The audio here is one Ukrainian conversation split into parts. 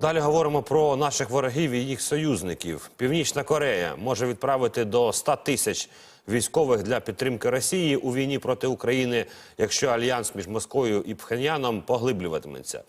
Далі говоримо про наших ворогів і їх союзників. Північна Корея може відправити до 100 тисяч військових для підтримки Росії у війні проти України, якщо альянс між Москвою і Пхеньяном поглиблюватиметься.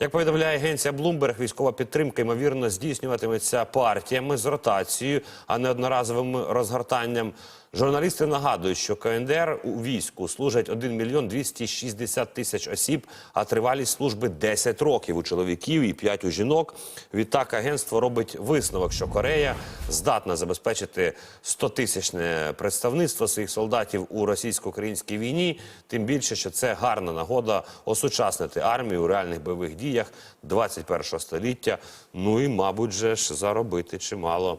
Як повідомляє агенція Bloomberg, військова підтримка ймовірно здійснюватиметься партіями з ротацією, а не одноразовим розгортанням. Журналісти нагадують, що КНДР у війську служать 1 мільйон 260 тисяч осіб, а тривалість служби 10 років у чоловіків і 5 у жінок. Відтак агентство робить висновок, що Корея здатна забезпечити 100-тисячне представництво своїх солдатів у російсько-українській війні. Тим більше, що це гарна нагода осучаснити армію у реальних бойових діях 21 століття. Ну і, мабуть, же ж заробити чимало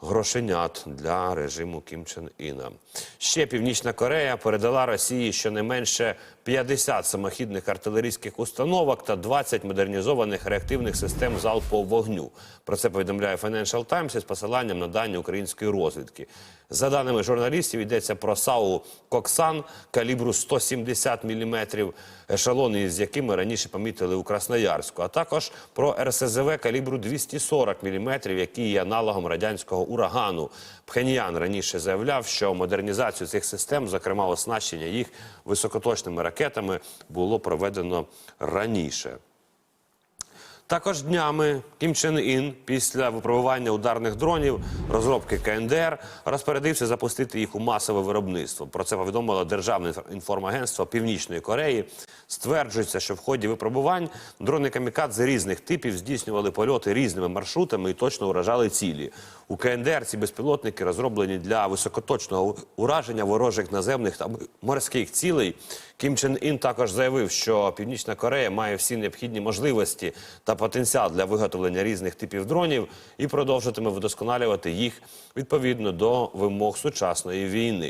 грошенят для режиму Кім Чен Іна. Ще Північна Корея передала Росії щонайменше 50 самохідних артилерійських установок та 20 модернізованих реактивних систем залпового вогню. Про це повідомляє Financial Times із посиланням на дані української розвідки. За даними журналістів, йдеться про САУ Коксан калібру 170 мм, ешелони з якими раніше помітили у Красноярську, а також про РСЗВ калібру 240 мм, який є аналогом радянського урагану. Пхеньян раніше заявляв, що модернізацію цих систем, зокрема оснащення їх високоточними ракетами, було проведено раніше. Також днями Кім Чен Ін після випробування ударних дронів розробки КНДР розпорядився запустити їх у масове виробництво. Про це повідомило Державне інформагентство Північної Кореї. Стверджується, що в ході випробувань дрони камікадзе різних типів здійснювали польоти різними маршрутами і точно уражали цілі. У КНДР ці безпілотники розроблені для високоточного ураження ворожих наземних та морських цілей. Кім Чен Ін також заявив, що Північна Корея має всі необхідні можливості та потенціал для виготовлення різних типів дронів і продовжитиме вдосконалювати їх відповідно до вимог сучасної війни.